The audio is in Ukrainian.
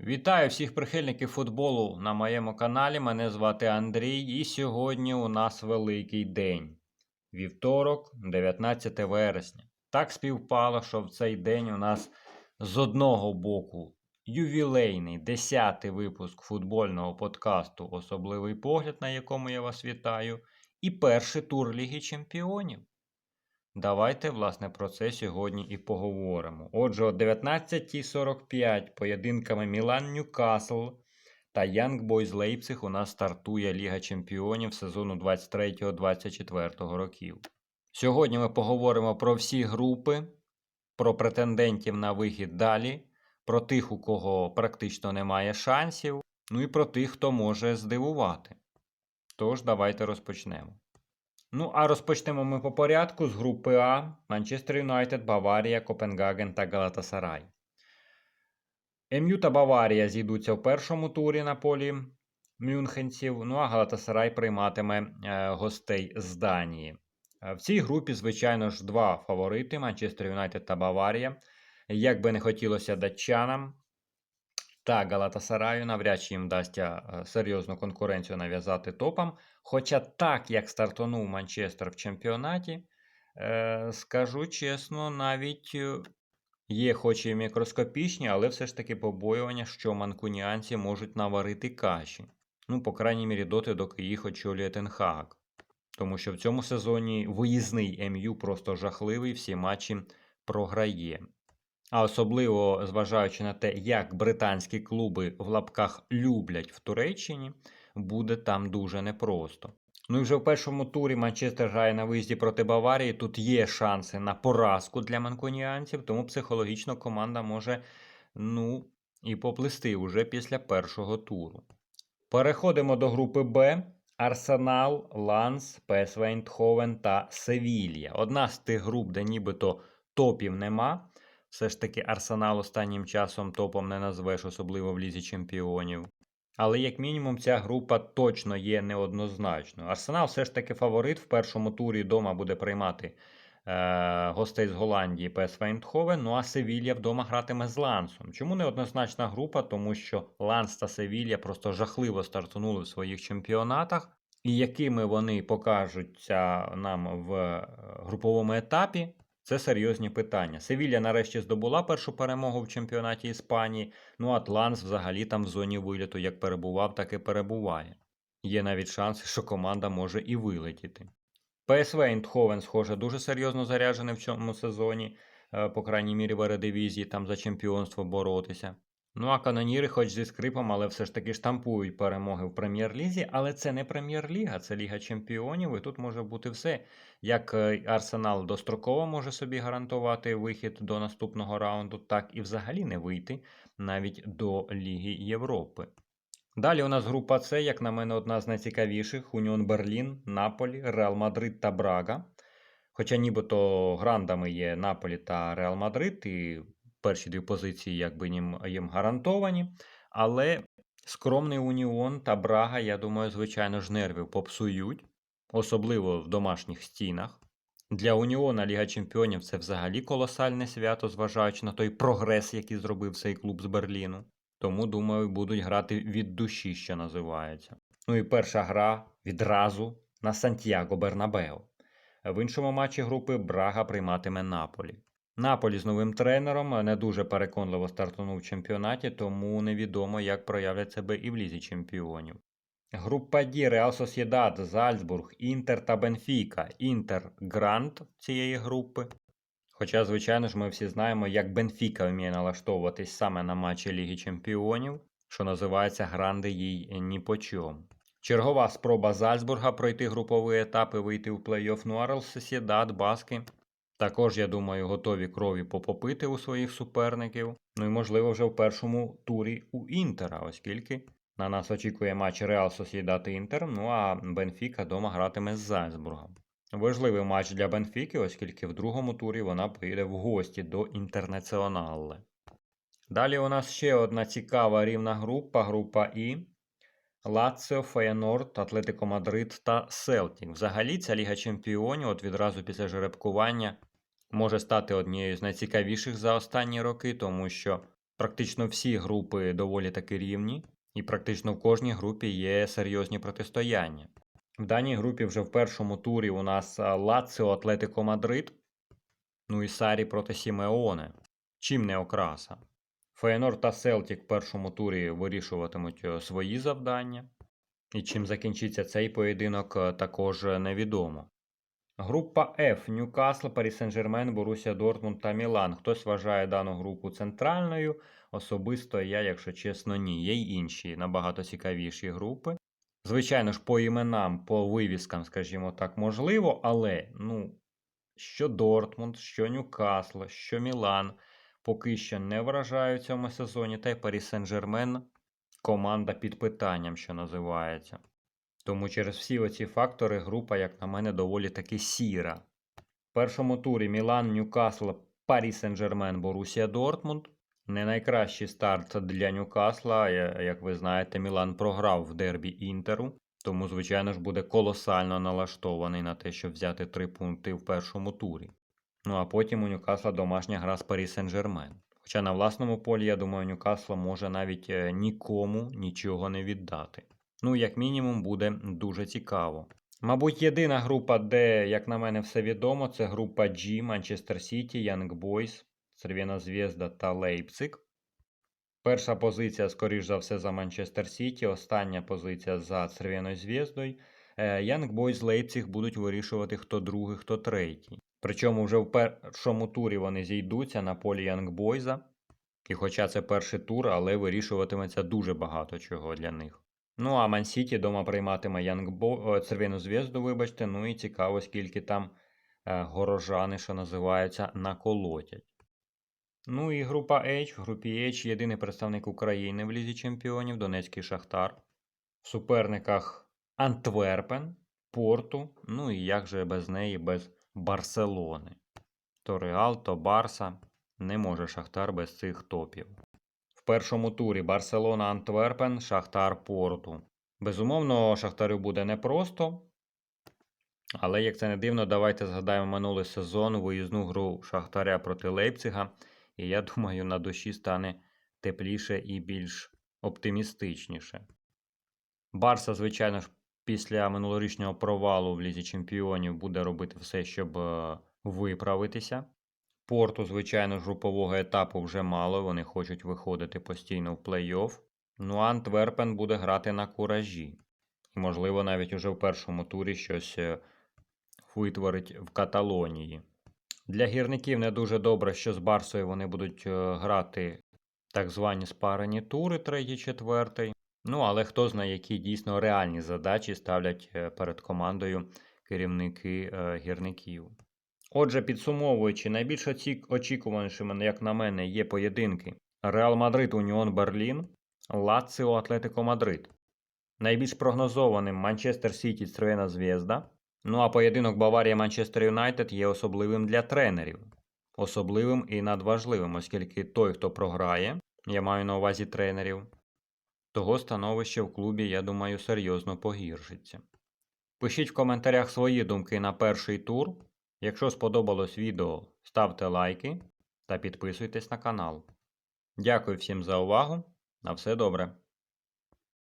Вітаю всіх прихильників футболу на моєму каналі. Мене звати Андрій, і сьогодні у нас великий день. Вівторок, 19 вересня. Так співпало, що в цей день у нас з одного боку ювілейний 10-й випуск футбольного подкасту Особливий погляд, на якому я вас вітаю, і перший тур Ліги Чемпіонів. Давайте, власне, про це сьогодні і поговоримо. Отже, о 19.45 поєдинками Мілан Ньюкасл та Янг Бойз Лейпциг у нас стартує Ліга Чемпіонів сезону 23-24 років. Сьогодні ми поговоримо про всі групи, про претендентів на вихід далі, про тих, у кого практично немає шансів, ну і про тих, хто може здивувати. Тож, давайте розпочнемо. Ну, а розпочнемо ми по порядку з групи А: Манчестер Юнайтед, Баварія, Копенгаген та Галатасарай. МЮ та Баварія зійдуться в першому турі на полі мюнхенців. Ну а Галатасарай прийматиме е, гостей з Данії. Е, В цій групі, звичайно ж, два фаворити: Манчестер Юнайтед та Баварія. Як би не хотілося датчанам та Галатасараю, навряд чи їм вдасться е, серйозну конкуренцію нав'язати топам. Хоча так, як стартонув Манчестер в чемпіонаті, е, скажу чесно, навіть е, є хоч і мікроскопічні, але все ж таки побоювання, що манкуніанці можуть наварити каші. Ну, по крайній мірі, доти, доки їх очолює Тенхаг. Тому що в цьому сезоні виїзний МЮ просто жахливий, всі матчі програє. А особливо зважаючи на те, як британські клуби в лапках люблять в Туреччині, буде там дуже непросто. Ну і вже в першому турі Манчестер грає на виїзді проти Баварії. Тут є шанси на поразку для манкуніанців, тому психологічно команда може ну, і поплисти уже після першого туру. Переходимо до групи Б. Арсенал, Ланс, ПСВ Ейндховен та Севілья. Одна з тих груп, де нібито топів нема. Все ж таки Арсенал останнім часом топом не назвеш, особливо в лізі чемпіонів. Але, як мінімум, ця група точно є неоднозначною. Арсенал все ж таки фаворит. В першому турі вдома буде приймати е- гостей з Голландії ПСВ Ейндховен, ну а Севілья вдома гратиме з Лансом. Чому неоднозначна група? Тому що Ланс та Севілья просто жахливо стартанули в своїх чемпіонатах. І якими вони покажуться нам в е, груповому етапі, це серйозні питання. Севілля нарешті здобула першу перемогу в чемпіонаті Іспанії. Ну, Атланс взагалі там в зоні виліту як перебував, так і перебуває. Є навіть шанс, що команда може і вилетіти. ПСВ Ендховен, схоже, дуже серйозно заряджений в цьому сезоні, е, по крайній мірі в Ередивізії, там за чемпіонство боротися. Ну а каноніри, хоч зі скрипом, але все ж таки штампують перемоги в прем'єр-лізі, але це не прем'єр-ліга, це Ліга Чемпіонів, і тут може бути все. Як е, Арсенал достроково може собі гарантувати вихід до наступного раунду, так і взагалі не вийти навіть до Ліги Європи. Далі у нас група С, як на мене, одна з найцікавіших: Уніон Берлін, Наполі, Реал Мадрид та Брага. Хоча нібито грандами є Наполі та Реал Мадрид, і перші дві позиції якби їм, гарантовані. Але скромний Уніон та Брага, я думаю, звичайно ж нервів попсують, особливо в домашніх стінах. Для Уніона Ліга Чемпіонів це взагалі колосальне свято, зважаючи на той прогрес, який зробив цей клуб з Берліну. Тому, думаю, будуть грати від душі, що називається. Ну і перша гра відразу на Сантьяго Бернабео. В іншому матчі групи Брага прийматиме Наполі. Наполі з новим тренером не дуже переконливо стартунув в чемпіонаті, тому невідомо, як проявлять себе і в лізі чемпіонів. Група Ді Реал Сосєдад, Зальцбург, Інтер та Бенфіка. Інтер грант цієї групи. Хоча, звичайно ж, ми всі знаємо, як Бенфіка вміє налаштовуватись саме на матчі Ліги Чемпіонів, що називається гранди їй ні по чому. Чергова спроба Зальцбурга пройти груповий етап і вийти в плей-офф Нуарел Сосєдад, Баски. Також, я думаю, готові крові попопити у своїх суперників. Ну і, можливо, вже в першому турі у Інтера, оскільки на нас очікує матч Реал Сосєдат Інтер, ну а Бенфіка дома гратиме з Зальцбургом. Важливий матч для Бенфіки, оскільки в другому турі вона поїде в гості до Інтернаціонале. Далі у нас ще одна цікава рівна група, група І. Лаціо, Феєнорд, Атлетико Мадрид та Селтік. Взагалі, ця Ліга Чемпіонів от відразу після жеребкування може стати однією з найцікавіших за останні роки, тому що Практично всі групи доволі таки рівні, і практично в кожній групі є серйозні протистояння. В даній групі вже в першому турі у нас Лаціо Атлетико Мадрид, ну і Сарі проти Сімеоне. Чим не окраса. Фейнор та Селтік в першому турі вирішуватимуть е, свої завдання. І чим закінчиться цей поєдинок, е, також е, невідомо. Група F Ньюкасл, Парі Сен-Жермен, Борусія Дортмунд та Мілан. Хтось вважає дану групу центральною. Особисто я, якщо чесно, ні. Є й інші набагато цікавіші групи. Звичайно ж, по іменам, по вивіскам, скажімо так, можливо, але ну, що Дортмунд, що Ньюкасл, що Мілан поки що не вражають в цьому сезоні, та й Парі Сен-Жермен команда під питанням, що називається. Тому через всі оці фактори група, як на мене, доволі таки сіра. В першому турі Мілан, Ньюкасл, Парі Сен-Жермен, Борусія Дортмунд. Не найкращий старт для Ньюкасла. Як ви знаєте, Мілан програв в дербі Інтеру, тому, звичайно ж, буде колосально налаштований на те, щоб взяти три пункти в першому турі. Ну а потім у Ньюкасла домашня гра з Парі Сен-Жермен. Хоча на власному полі, я думаю, Ньюкасл може навіть е, нікому нічого не віддати. Ну, як мінімум, буде дуже цікаво. Мабуть, єдина група, де, як на мене, все відомо, це група G, Манчестер Сіті, Янг Бойс, Цервіна Звєзда та Лейпциг. Перша позиція, скоріш за все, за Манчестер Сіті, остання позиція за Цервіною Звєздою. Янг Бойс Лейпциг будуть вирішувати, хто другий, хто третій. Причому вже в першому турі вони зійдуться на полі Янг Бойза. І хоча це перший тур, але вирішуватиметься дуже багато чого для них. Ну а Ман-Сіті дома прийматиме Янг Бо... Цервіну зв'язду, вибачте. Ну і цікаво, скільки там е, горожани, що називаються, наколотять. Ну і група H. В групі H єдиний представник України в Лізі Чемпіонів Донецький Шахтар. В суперниках Антверпен, Порту. Ну і як же без неї, без Барселони. То Реал, то Барса. Не може Шахтар без цих топів. В першому турі Барселона Антверпен, Шахтар Порту. Безумовно, Шахтарю буде непросто. Але як це не дивно, давайте згадаємо минулий сезон виїзну гру Шахтаря проти Лейпцига. І я думаю, на душі стане тепліше і більш оптимістичніше. Барса, звичайно ж, після минулорічного провалу в Лізі Чемпіонів буде робити все, щоб е, виправитися. Порту, звичайно групового етапу вже мало, вони хочуть виходити постійно в плей-офф. Ну Антверпен буде грати на куражі. І, можливо, навіть уже в першому турі щось е, витворить в Каталонії. Для гірників не дуже добре, що з Барсою вони будуть е, грати так звані спарені тури, третій, четвертий. Ну, але хто знає, які дійсно реальні задачі ставлять е, перед командою керівники е, гірників. Отже, підсумовуючи, найбільш очікуванішими, як на мене, є поєдинки Реал Мадрид, Уніон Берлін, Лаціо Атлетико Мадрид. Найбільш прогнозованим Манчестер Сіті Цервена Звєзда. Ну а поєдинок Баварія Манчестер Юнайтед є особливим для тренерів. Особливим і надважливим, оскільки той, хто програє, я маю на увазі тренерів, того становище в клубі, я думаю, серйозно погіршиться. Пишіть в коментарях свої думки на перший тур. Якщо сподобалось відео, ставте лайки та підписуйтесь на канал. Дякую всім за увагу. На все добре.